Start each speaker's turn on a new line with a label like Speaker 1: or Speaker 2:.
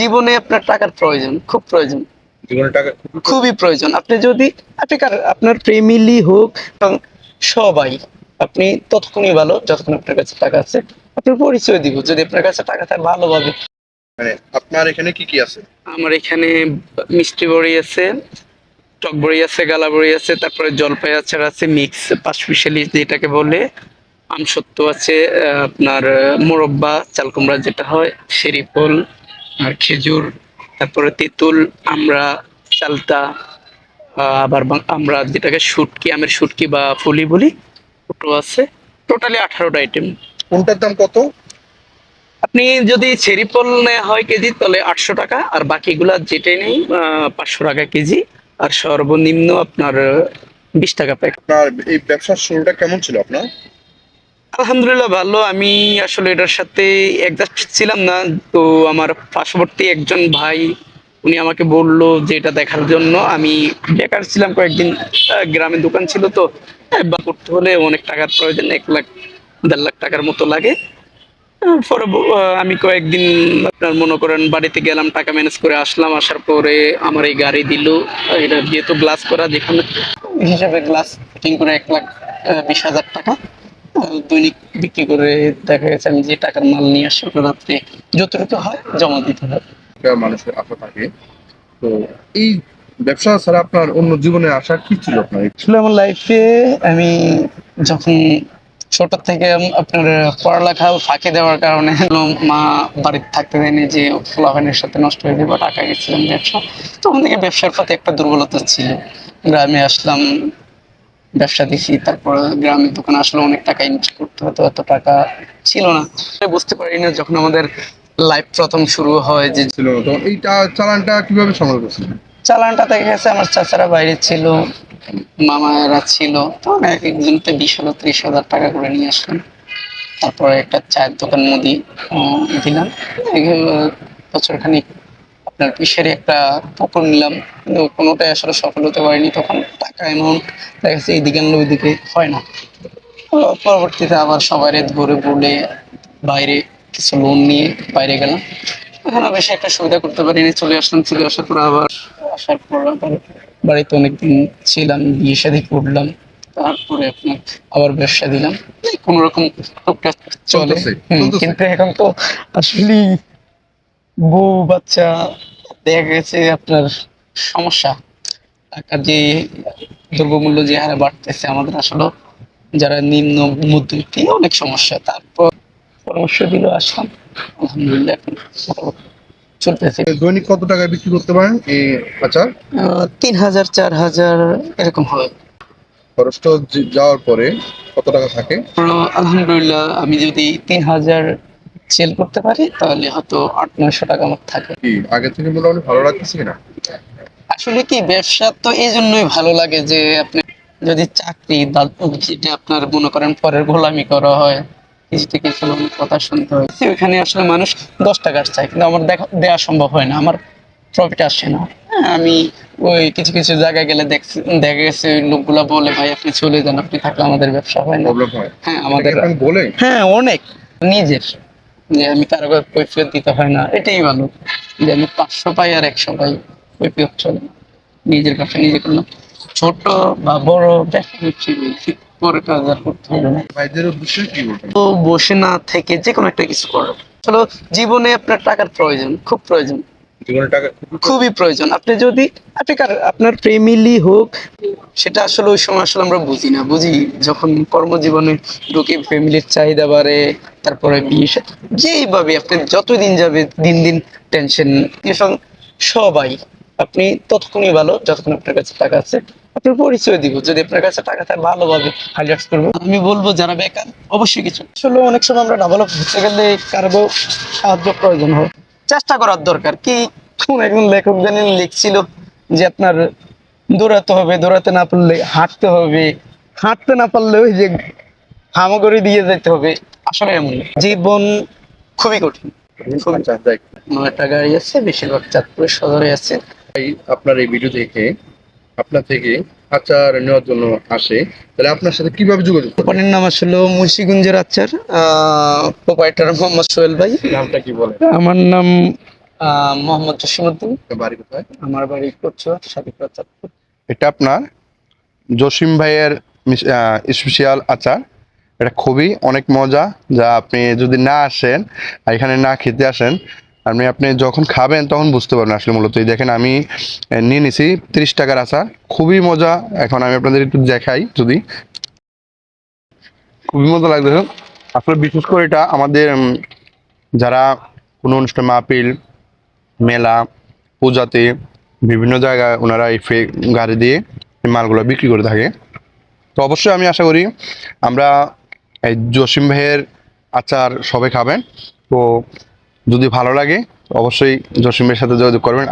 Speaker 1: জীবনে আপনার টাকার প্রয়োজন খুব প্রয়োজন।
Speaker 2: জীবনে টাকা
Speaker 1: খুবই প্রয়োজন। আপনি যদি আপনি আপনার ফ্যামিলি হোক এবং সবাই আপনি ততক্ষণই ভালো যতক্ষণ আপনার কাছে টাকা আছে আপনার পরিচয় দিব। যদি আপনার কাছে টাকা থাকে ভালোভাবে।
Speaker 2: মানে আপনার এখানে কি কি আছে?
Speaker 1: আমার এখানে মিষ্টি বড়ি আছে টক বড়ি আছে গালা বড়ি আছে তারপরে জলপাই আচার আছে মিক্স পাঁচমিশালি যেটাকে বলে। আমসত্ব আছে আপনার মোরব্বা চালকুমড়া যেটা হয় সেরিফল আর খেজুর তারপরে তেঁতুল আমরা চালতা আবার আমরা যেটাকে শুটকি আমের শুটকি বা ফুলি বলি ওটো আছে। টোটালি আঠারোটা আইটেম
Speaker 2: কোনটার দাম কত?
Speaker 1: আপনি যদি চেরি ফল নেওয়া হয় কেজি তাহলে আটশো টাকা আর বাকিগুলা যেটাই নেই পাঁচশো টাকা কেজি। আর সর্বনিম্ন আপনার বিশ টাকা প্যাক
Speaker 2: আপনার এই ব্যবসার শুরুটা কেমন ছিল আপনার?
Speaker 1: আলহামদুলিল্লাহ ভালো। আমি আসলে এটার সাথে একজাস্ট ছিলাম না। তো আমার পার্শ্ববর্তী একজন ভাই, উনি আমাকে বলল যে এটা দেখার জন্য। আমি বেকার ছিলাম, কয়েকদিন গ্রামে দোকান ছিল তো। বা করতে হলে অনেক টাকার প্রয়োজন, এক লাখ, দেড় লাখ টাকার মতো লাগে। পরে আমি কয়েকদিন আপনার মনে করেন বাড়িতে গেলাম, টাকা ম্যানেজ করে আসলাম। আসার পরে আমার এই গাড়ি দিল। এটা যেহেতু গ্লাস করা, যেখানে হিসাবে গ্লাস ফিটিং করে এক লাখ বিশ হাজার টাকা। দৈনিক বিক্রি করে দেখা গেছে আমি যে টাকার মাল নিয়ে আসি ওটা রাত্রে যতটুকু হয় জমা দিতে হয়।
Speaker 2: একটা মানুষের আশা থাকে। তো এই ব্যবসা ছাড়া আপনার অন্য জীবনের আশা কি ছিল আপনার?
Speaker 1: আসলে আমার লাইফে আমি যখন ছোট থেকে আপনার পড়ালেখা ফাঁকি দেওয়ার কারণে মা বাড়িতে থাকতে দেয়নি যে ফলাফানের সাথে নষ্ট হয়ে যাবে টাকা গেছিলাম ব্যবসা তখন থেকে ব্যবসার প্রতি একটা দুর্বলতা ছিল। গ্রামে আসলাম ব্যবসা দেখি তারপর গ্রামের দোকানে আসলে অনেক টাকা ইনভেস্ট করতে হতো এত টাকা ছিল না। বুঝতে পারি না যখন আমাদের লাইফ প্রথম শুরু হয় যে
Speaker 2: ছিল তখন এইটা চালানটা কীভাবে সামাল করছিলেন
Speaker 1: চালানটা দেখা গেছে আমার চাচারা বাইরে ছিল মামারা ছিল তো এক একজনকে বিশ হাজার ত্রিশ হাজার টাকা করে নিয়ে আসলাম। তারপরে একটা চায়ের দোকান মুদি দিলাম। এগুলো বছরখানিক আপনার পিসেরই একটা পুকুর নিলাম। কিন্তু কোনোটাই আসলে সফল হতে পারিনি। তখন টাকা অ্যামাউন্ট দেখা গেছে এইদিকে আনলে ওইদিকে হয় না। পরবর্তীতে আবার সবাই ধরে বলে বাইরে কিছু লোন নিয়ে বাইরে গেলাম। এখানে বেশি একটা সুবিধা করতে পারিনি। চলে আসলাম চলে আসার পর আবার। আসার পর আবার বাড়িতে অনেকদিন ছিলাম বিয়ে শাদী করলাম। তারপরে আপনার আবার ব্যবসা দিলাম। কোন রকম চলে। কিন্তু এখন তো আসলে বউ বাচ্চা দেখা গেছে আপনার সমস্যা। টাকার যে দ্রব্যমূল্য যে হারে বাড়তেছে আমাদের আসলে যারা নিম্ন মধ্যবিত্তি অনেক সমস্যা। তারপর পরামর্শ দিল আসলাম। আলহামদুলিল্লাহ এখন চলতেছে।
Speaker 2: দৈনিক কত টাকায় বিক্রি করতে পারেন এই আচার
Speaker 1: তিন হাজার চার হাজার এরকম হয়
Speaker 2: খরচটা যাওয়ার পরে কত টাকা থাকে?
Speaker 1: আলহামদুলিল্লাহ আমি যদি তিন হাজার সেল করতে পারি তাহলে হয়তো আট নয়শো টাকা আমার থাকে
Speaker 2: আগে থেকে মোটামুটি ভালো লাগতেছে কিনা?
Speaker 1: আসলে কি ব্যবসা তো এই জন্যই ভালো লাগে যে আপনি যদি চাকরি বা- যেটা আপনার মনে করেন পরের গোলামি করা হয় কিছু থেকে কিছু কথা শুনতে হয়। ওইখানে আসলে মানুষ দশ টাকার চায় কিন্তু আমার দেখা দেওয়া সম্ভব হয় না আমার প্রফিট আসে না। হ্যাঁ, আমি ওই কিছু কিছু জায়গায় গেলে দেখছি দেখা গেছে লোকগুলা বলে ভাই আপনি চলে যান আপনি থাকলে আমাদের ব্যবসা হয় না।
Speaker 2: হ্যাঁ। আমাদের
Speaker 1: আমাদের
Speaker 2: বলে
Speaker 1: হ্যাঁ অনেক নিজের। যে আমি তার কারও কৈফিয়ত দিতে হয় না এটাই ভালো। যে আমি পাঁচশো পাই আর একশো পাই কৈফিয়ত চলে। না। নিজের কাছে নিজে করলাম ছোট বা বড় ব্যবসা হচ্ছে পরে কাজ আর করতে হবে না।
Speaker 2: ভাইদের উদ্দেশ্য কি
Speaker 1: তো বসে না থেকে যে কোনো একটা কিছু করো। চলো জীবনে আপনার টাকার প্রয়োজন খুব প্রয়োজন। খুবই প্রয়োজন। আপনি যদি, আপনি আপনার ফ্যামিলি হোক, সেটা আসলে ওই সময় আসলে আমরা বুঝি না। বুঝি যখন কর্মজীবনে ঢুকে ফ্যামিলির চাহিদা বাড়ে, তারপরে বিয়ে যেইভাবে আপনি যতদিন যাবে, দিন দিন টেনশন সবাই, আপনি ততক্ষণই ভালো, যতক্ষণ আপনার কাছে টাকা আছে, আপনার পরিচয় দিব। যদি আপনার কাছে টাকা থাকে, ভালোভাবে হাইলাইটস করব। আমি বলব, যারা বেকার, অবশ্যই কিছু। আসলে অনেক সময় আমরা ডেভেলপ হতে গেলে কারও সাহায্য প্রয়োজন হয়। চেষ্টা করার দরকার। কি কোন একজন লেখক জানেন লিখছিল যে আপনার দৌড়াতে হবে দৌড়াতে না পারলে হাঁটতে হবে। হাঁটতে না পারলে ওই যে হামাগড়ি দিয়ে যেতে হবে। আসলে এমন। জীবন খুবই কঠিন। নয়টা গাড়ি আছে বেশিরভাগ চাঁদপুরের সদরে আছে।
Speaker 2: আপনার এই ভিডিও দেখে আপনার থেকে আচার নেওয়ার জন্য আসে। তাহলে আপনার সাথে কীভাবে যোগাযোগ
Speaker 1: কোম্পানির নাম আসলে মুন্সিগঞ্জের আচার প্রোপাইটার মোহাম্মদ সোহেল ভাই।
Speaker 2: নামটা কি বলে
Speaker 1: আমার নাম আহ, মোহাম্মদ জসিমুদ্দিন
Speaker 2: আপনার বাড়ি কোথায়?
Speaker 1: আমার বাড়ি করছ সাদিকপুর চাঁদপুর
Speaker 2: এটা আপনার জসিম ভাইয়ের স্পেশাল আচার। এটা খুবই অনেক মজা যা আপনি যদি না আসেন এখানে না খেতে আসেন আপনি আপনি যখন খাবেন তখন বুঝতে পারবেন আসলে মূলত। এই দেখেন আমি নিয়ে নিছি তিরিশ টাকার আচার। খুবই মজা। এখন আমি আপনাদের একটু দেখাই যদি। খুবই মজা লাগবে আসলে বিশেষ করে এটা আমাদের যারা কোনো অনুষ্ঠান মাহপিল মেলা, পূজাতে বিভিন্ন জায়গায় ওনারা এই ফে, গাড়ি দিয়ে মালগুলো বিক্রি করে থাকে। তো অবশ্যই আমি আশা করি আমরা এই জসিম ভাইয়ের আচার সবাই খাবেন। তো যদি ভালো লাগে অবশ্যই জসিমের সাথে যোগাযোগ করবেন।